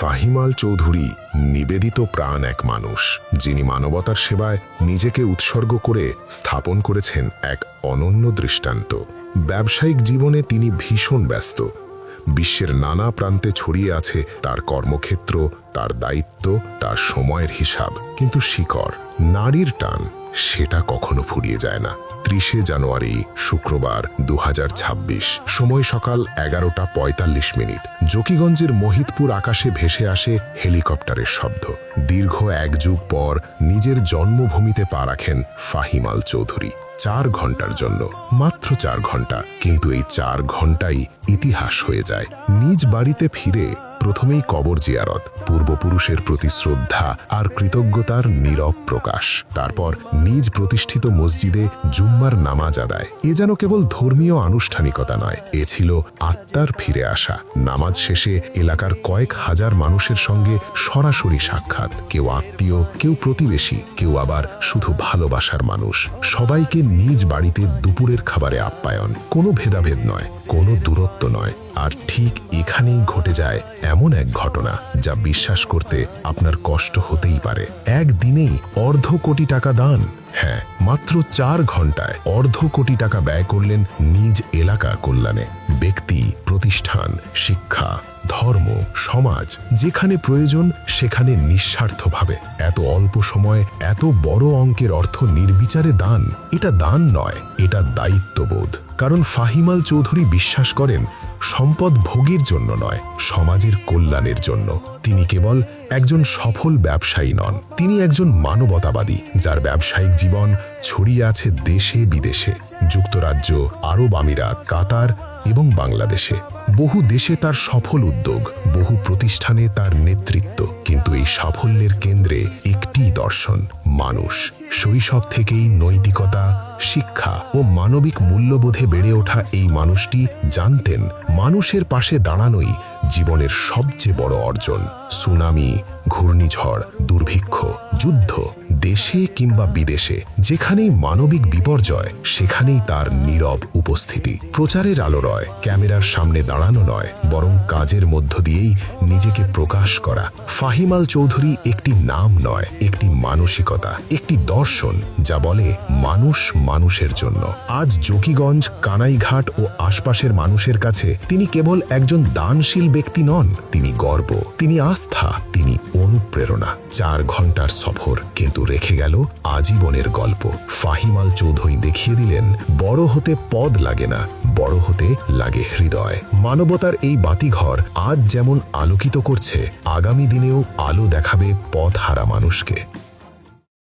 ফাহিমাল চৌধুরী নিবেদিত প্রাণ এক মানুষ, যিনি মানবতার সেবায় নিজেকে উৎসর্গ করে স্থাপন করেছেন এক অনন্য দৃষ্টান্ত। ব্যবসায়িক জীবনে তিনি ভীষণ ব্যস্ত বিশ্বের নানা প্রান্তে ছড়িয়ে আছে তার কর্মক্ষেত্র, তার দায়িত্ব, তার সময়ের হিসাব। কিন্তু শিকড় নারীর টান, সেটা কখনো ফুরিয়ে যায় না। ত্রিশে জানুয়ারি, শুক্রবার দু হাজার ছাব্বিশ। সময় সকাল এগারোটা পঁয়তাল্লিশ মিনিট। জকিগঞ্জের মহিতপুর আকাশে ভেসে আসে হেলিকপ্টারের শব্দ। দীর্ঘ এক যুগ পর নিজের জন্মভূমিতে পা রাখেন ফাহিমাল চৌধুরী। চার ঘণ্টার জন্য, মাত্র চার ঘণ্টা, কিন্তু এই চার ঘন্টাই ইতিহাস হয়ে যায়। নিজ বাড়িতে ফিরে প্রথমেই কবর জিয়ারত, পূর্বপুরুষের প্রতি শ্রদ্ধা আর কৃতজ্ঞতার নীরব প্রকাশ। তারপর নিজ প্রতিষ্ঠিত মসজিদে জুম্মার নামাজ আদায়। এ যেন কেবল ধর্মীয় আনুষ্ঠানিকতা নয়, এ ছিল আত্মার ফিরে আসা। নামাজ শেষে এলাকার কয়েক হাজার মানুষের সঙ্গে সরাসরি সাক্ষাৎ। কেউ আত্মীয়, কেউ প্রতিবেশী, কেউ আবার শুধু ভালোবাসার মানুষ। সবাইকে নিজ বাড়িতে দুপুরের খাবারে আপ্যায়ন। কোনো ভেদাভেদ নয়, কোনো দূরত্ব নয়। আর ঠিক এখানেই ঘটে যায় এমন এক ঘটনা যা বিশ্বাস করতে আপনার কষ্ট হতেই পারে। একদিনেই অর্ধ কোটি টাকা দান। হ্যাঁ মাত্র চার ঘন্টায় অর্ধ কোটি টাকা ব্যয় করলেন নিজ এলাকা কল্যাণে। ব্যক্তি, প্রতিষ্ঠান, শিক্ষা, ধর্ম, সমাজ, যেখানে প্রয়োজন, সেখানে নিঃস্বার্থভাবে। এত অল্প সময়ে এত বড় অঙ্কের অর্থ নির্বিচারে দান, এটা দান নয়, এটা দায়িত্ববোধ। কারণ ফাহিমাল চৌধুরী বিশ্বাস করেন সম্পদ ভোগের জন্য নয়, সমাজের কল্যাণের জন্য। তিনি কেবল একজন সফল ব্যবসায়ী নন, তিনি একজন মানবতাবাদী, যার ব্যবসায়িক জীবন ছড়িয়ে আছে দেশে বিদেশে। যুক্তরাজ্য, আরব আমিরাত, কাতার এবং বাংলাদেশে। বহু দেশে তার সফল উদ্যোগ, বহু প্রতিষ্ঠানে তার নেতৃত্ব, কিন্তু এই সাফল্যের কেন্দ্রে একটি দর্শন, মানুষ। শৈশব থেকেই নৈতিকতা শিক্ষা ও মানবিক মূল্যবোধে বেড়ে ওঠা এই মানুষটি জানতেন মানুষের পাশে দাঁড়ানোই জীবনের সবচেয়ে বড় অর্জন। সুনামি, ঘূর্ণিঝড়, দুর্ভিক্ষ, যুদ্ধ দেশে কিংবা বিদেশে, যেখানেই মানবিক বিপর্যয়, সেখানেই তার নীরব উপস্থিতি। প্রচারের আলো রয় ক্যামেরার সামনে দাঁড়ানো নয়, বরং কাজের মধ্য দিয়েই নিজেকে প্রকাশ করা। ফাহিমাল চৌধুরী একটি নাম নয়, একটি মানসিকতা, একটি দর্শন, যা বলে মানুষ মানুষের জন্য। আজ জকিগঞ্জ, কানাইঘাট ও আশপাশের মানুষের কাছে তিনি কেবল একজন দানশীল ব্যক্তি নন, তিনি গর্ব, তিনি আস্থা, তিনি অনুপ্রেরণা। চার ঘণ্টার সফর কিন্তু রেখে গেল আজীবনের গল্প। ফাহিমাল চৌধুরী দেখিয়ে দিলেন, বড় হতে পদ লাগে না, বড় হতে লাগে হৃদয়। মানবতার এই বাতিঘর আজ যেমন আলোকিত করছে, আগামী দিনেও আলো দেখাবে পথ হারা মানুষকে।